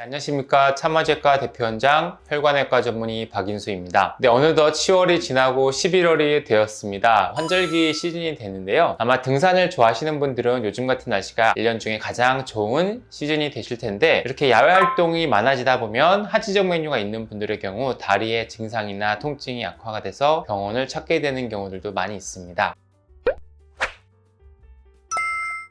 네, 안녕하십니까 참마제과 대표원장 혈관외과 전문의 박인수입니다. 네, 어느덧 10월이 지나고 11월이 되었습니다. 환절기 시즌이 됐는데요. 아마 등산을 좋아하시는 분들은 요즘 같은 날씨가 1년 중에 가장 좋은 시즌이 되실 텐데 이렇게 야외 활동이 많아지다 보면 하지적 메뉴가 있는 분들의 경우 다리의 증상이나 통증이 악화가 돼서 병원을 찾게 되는 경우들도 많이 있습니다.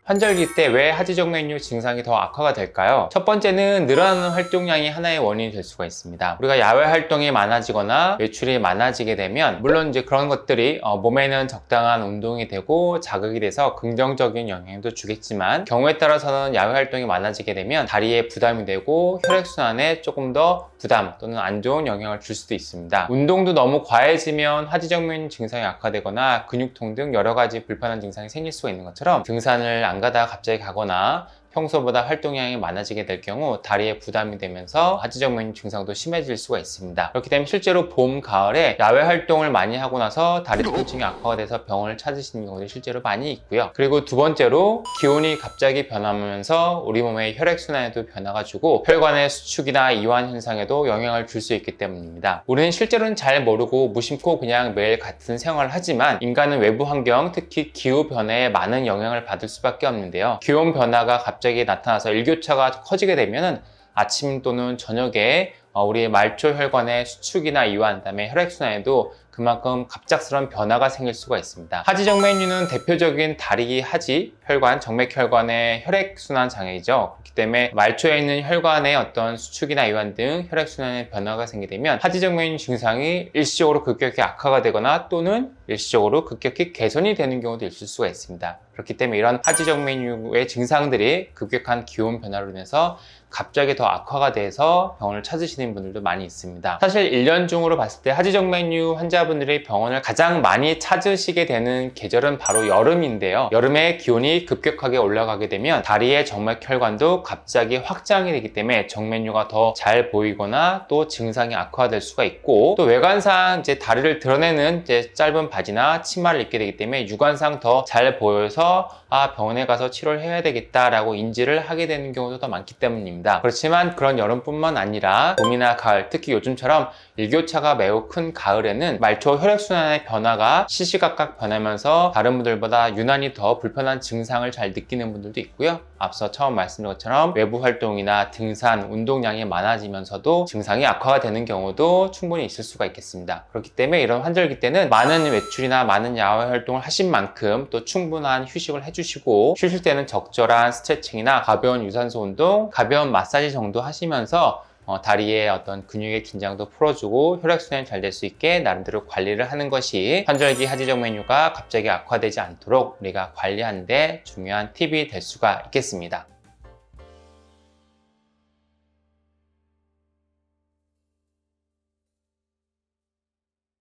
환절기 때 왜 하지정맥류 증상이 더 악화가 될까요? 첫 번째는 늘어나는 활동량이 하나의 원인이 될 수가 있습니다. 우리가 야외 활동이 많아지거나 외출이 많아지게 되면 물론 이제 그런 것들이 어, 몸에는 적당한 운동이 되고 자극이 돼서 긍정적인 영향도 주겠지만 경우에 따라서는 야외 활동이 많아지게 되면 다리에 부담이 되고 혈액순환에 조금 더 부담 또는 안 좋은 영향을 줄 수도 있습니다. 운동도 너무 과해지면 하지정맥류 증상이 악화되거나 근육통 등 여러 가지 불편한 증상이 생길 수가 있는 것처럼 등산을 안 가다가 갑자기 가거나 평소보다 활동량이 많아지게 될 경우 다리에 부담이 되면서 하지정맥류 증상도 심해질 수가 있습니다. 그렇기 때문에 실제로 봄, 가을에 야외 활동을 많이 하고 나서 다리 통증이 악화가 돼서 병원을 찾으시는 경우도 실제로 많이 있고요. 그리고 두 번째로 기온이 갑자기 변하면서 우리 몸의 혈액순환에도 변화가 주고 혈관의 수축이나 이완 현상에도 영향을 줄 수 있기 때문입니다. 우리는 실제로는 잘 모르고 무심코 그냥 매일 같은 생활을 하지만 인간은 외부 환경, 특히 기후 변화에 많은 영향을 받을 수밖에 없는데요. 기온 변화가 갑 자기 나타나서 일교차가 커지게 되면 아침 또는 저녁에 어, 우리의 말초 혈관의 수축이나 이완, 그다음에 혈액순환에도 그만큼 갑작스러운 변화가 생길 수가 있습니다. 하지정맥류는 대표적인 다리 하지, 혈관, 정맥혈관의 혈액순환 장애이죠. 그렇기 때문에 말초에 있는 혈관의 어떤 수축이나 이완 등 혈액순환에 변화가 생기게 되면 하지정맥류 증상이 일시적으로 급격히 악화가 되거나 또는 일시적으로 급격히 개선이 되는 경우도 있을 수가 있습니다. 그렇기 때문에 이런 하지정맥류의 증상들이 급격한 기온 변화로 인해서 갑자기 더 악화가 돼서 병원을 찾으시는 분들도 많이 있습니다. 사실 1년 중으로 봤을 때 하지정맥류 환자 분들이 병원을 가장 많이 찾으시게 되는 계절은 바로 여름인데요. 여름에 기온이 급격하게 올라가게 되면 다리의 정맥 혈관도 갑자기 확장이 되기 때문에 정맥류가 더 잘 보이거나 또 증상이 악화될 수가 있고 또 외관상 이제 다리를 드러내는 이제 짧은 바지나 치마를 입게 되기 때문에 육안상 더 잘 보여서 아 병원에 가서 치료를 해야 되겠다라고 인지를 하게 되는 경우도 더 많기 때문입니다. 그렇지만 그런 여름뿐만 아니라 봄이나 가을, 특히 요즘처럼 일교차가 매우 큰 가을에는 말초 혈액순환의 변화가 시시각각 변하면서 다른 분들보다 유난히 더 불편한 증상을 잘 느끼는 분들도 있고요. 앞서 처음 말씀드린 것처럼 외부 활동이나 등산, 운동량이 많아지면서도 증상이 악화가 되는 경우도 충분히 있을 수가 있겠습니다. 그렇기 때문에 이런 환절기 때는 많은 외출이나 많은 야외 활동을 하신 만큼 또 충분한 휴식을 해주시고 쉬실 때는 적절한 스트레칭이나 가벼운 유산소 운동, 가벼운 마사지 정도 하시면서 어, 다리의 어떤 근육의 긴장도 풀어주고 혈액순환이 잘 될 수 있게 나름대로 관리를 하는 것이 환절기 하지적 메뉴가 갑자기 악화되지 않도록 우리가 관리하는데 중요한 팁이 될 수가 있겠습니다.